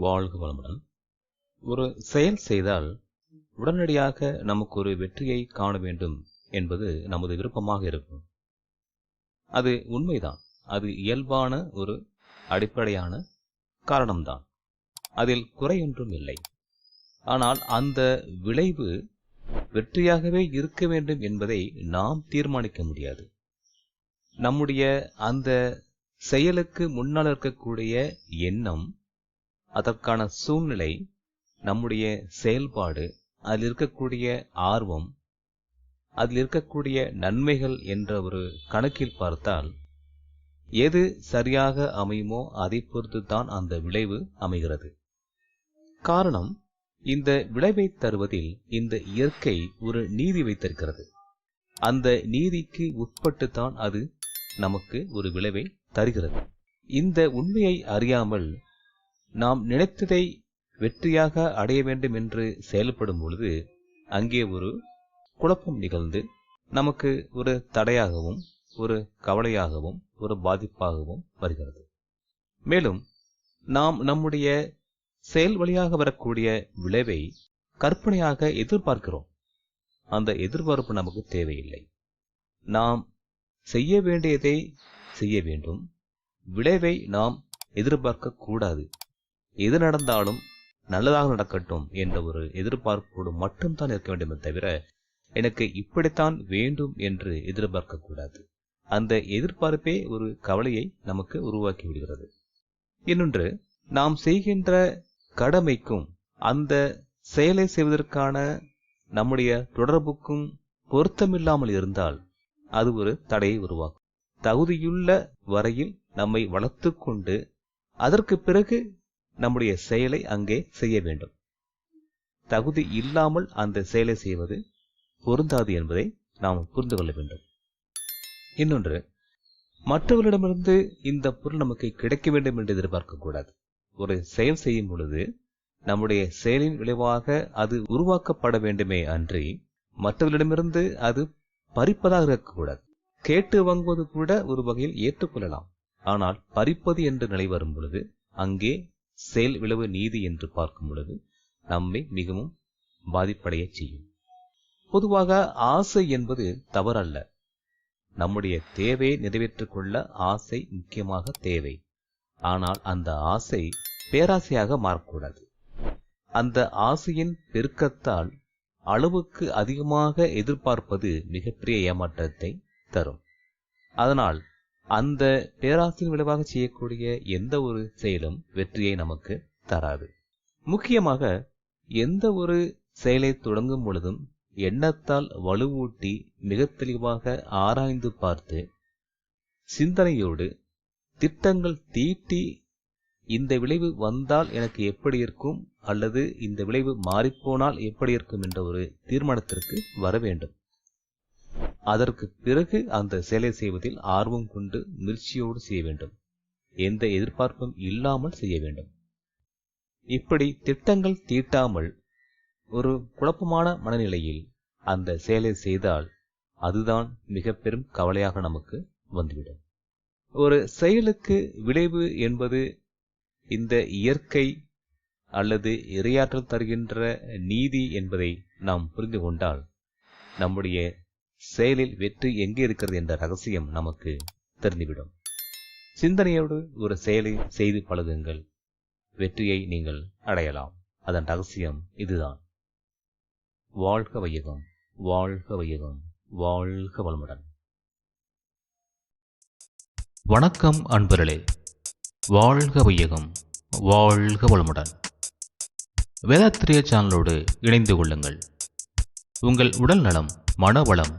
வாழ்க வளமுடன். ஒரு செயல் செய்தால் உடனடியாக நமக்கு ஒரு வெற்றியை காண வேண்டும் என்பது நமது விருப்பமாக இருக்கும். அது உண்மைதான். அது இயல்பான ஒரு அடிப்படையான காரணம்தான். அதில் குறையொன்றும் இல்லை. ஆனால் அந்த விளைவு வெற்றியாகவே இருக்க வேண்டும் என்பதை நாம் தீர்மானிக்க முடியாது. நம்முடைய அந்த செயலுக்கு முன்னால் இருக்கக்கூடிய எண்ணம் அதற்கான சூழ்நிலை நம்முடைய செயல்பாடு அதில் இருக்கக்கூடிய ஆர்வம் அதில் இருக்கக்கூடிய நன்மைகள் என்ற ஒரு கணக்கில் பார்த்தால் எது சரியாக அமையுமோ அதை பொறுத்து தான் அந்த விளைவு அமைகிறது. காரணம் இந்த விளைவை தருவதில் இந்த இயற்கை ஒரு நீதி வைத்திருக்கிறது. அந்த நீதிக்கு உட்பட்டு தான் அது நமக்கு ஒரு விளைவை தருகிறது. இந்த உண்மையை அறியாமல் நாம் நினைத்ததை வெற்றியாக அடைய வேண்டும் என்று செயல்படும் பொழுது அங்கே ஒரு குழப்பம் நிகழ்ந்து நமக்கு ஒரு தடையாகவும் ஒரு கவலையாகவும் ஒரு பாதிப்பாகவும் வருகிறது. மேலும் நாம் நம்முடைய செயல் வழியாக வரக்கூடிய விளைவை கற்பனையாக எதிர்பார்க்கிறோம். அந்த எதிர்பார்ப்பு நமக்கு தேவையில்லை. நாம் செய்ய வேண்டியதை செய்ய வேண்டும். விளைவை நாம் எதிர்பார்க்க கூடாது எது நடந்தாலும் நல்லதாக நடக்கட்டும் என்ற ஒரு எதிர்பார்ப்போடு மட்டும்தான் இருக்க வேண்டுமே தவிர எனக்கு இப்படித்தான் வேண்டும் என்று எதிர்பார்க்க கூடாது அந்த எதிர்பார்ப்பே ஒரு கவலையை நமக்கு உருவாக்கி விடுகிறது. இன்னொன்று நாம் செய்கின்ற கடமைக்கும் அந்த செயலை செய்வதற்கான நம்முடைய தொடர்புக்கும் பொருத்தமில்லாமல் இருந்தால் அது ஒரு தடையை உருவாக்கும். தகுதியுள்ள வரையில் நம்மை வளர்த்து கொண்டு அதற்கு பிறகு நம்முடைய செயலை அங்கே செய்ய வேண்டும். தகுதி இல்லாமல் அந்த செயலை செய்வது பொருந்தாது என்பதை நாம் புரிந்து கொள்ள வேண்டும். இன்னொன்று மற்றவர்களிடமிருந்து இந்த பொருள் நமக்கு கிடைக்க வேண்டும் என்று எதிர்பார்க்க கூடாது. ஒரு செயல் செய்யும் பொழுது நம்முடைய செயலின் விளைவாக அது உருவாக்கப்பட வேண்டுமே அன்றி மற்றவர்களிடமிருந்து அது பறிப்பதாக இருக்கக்கூடாது கேட்டு வாங்குவது கூட ஒரு வகையில் ஏற்றுக்கொள்ளலாம். ஆனால் பறிப்பது என்று நிலை வரும் பொழுது அங்கே செயல் விளவு நீதி என்று பார்க்கும் பொழுது நம்மை மிகவும் பாதிப்படைய செய்யும். பொதுவாக ஆசை என்பது தவறல்ல. நம்முடைய தேவையை நிறைவேற்றிக் கொள்ள ஆசை முக்கியமாக தேவை. ஆனால் அந்த ஆசை பேராசையாக மாறக்கூடாது. அந்த ஆசையின் பெருக்கத்தால் அளவுக்கு அதிகமாக எதிர்பார்ப்பது மிகப்பெரிய ஏமாற்றத்தை தரும். அதனால் அந்த பேராசையின் விளைவாக செய்யக்கூடிய எந்த ஒரு செயலும் வெற்றியை நமக்கு தராது. முக்கியமாக எந்த ஒரு செயலை தொடங்கும் பொழுதும் எண்ணத்தால் வலுவூட்டி மிக தெளிவாக ஆராய்ந்து பார்த்து சிந்தனையோடு திட்டங்கள் தீட்டி இந்த விளைவு வந்தால் எனக்கு எப்படி இருக்கும்? அல்லது இந்த விளைவு மாறிப்போனால் எப்படி இருக்கும்? என்ற ஒரு தீர்மானத்திற்கு வர வேண்டும். அதற்கு பிறகு அந்த செயலை செய்வதில் ஆர்வம் கொண்டு முயற்சியோடு செய்ய வேண்டும். எந்த எதிர்பார்ப்பும் இல்லாமல் செய்ய வேண்டும். இப்படி திட்டங்கள் தீட்டாமல் ஒரு குழப்பமான மனநிலையில் அந்த செயலை செய்தால் அதுதான் மிக பெரும் கவலையாக நமக்கு வந்துவிடும். ஒரு செயலுக்கு விளைவு என்பது இந்த இயற்கை அல்லது இரையாற்றல் தருகின்ற நீதி என்பதை நாம் புரிந்து கொண்டால் நம்முடைய செயலில் வெற்றி எங்கே இருக்கிறது என்ற ரகசியம் நமக்கு தெரிந்துவிடும். சிந்தனையோடு ஒரு செயலை செய்து பழகுங்கள். வெற்றியை நீங்கள் அடையலாம். அதன் ரகசியம் இதுதான். வாழ்க வையகம் வாழ்க வையகம் வாழ்க வளமுடன். வணக்கம் அன்பர்களே. வாழ்க வையகம் வாழ்க வளமுடன். வேதாத்திரிய சேனலோடு இணைந்து கொள்ளுங்கள். உங்கள் உடல் நலம் மனவளம்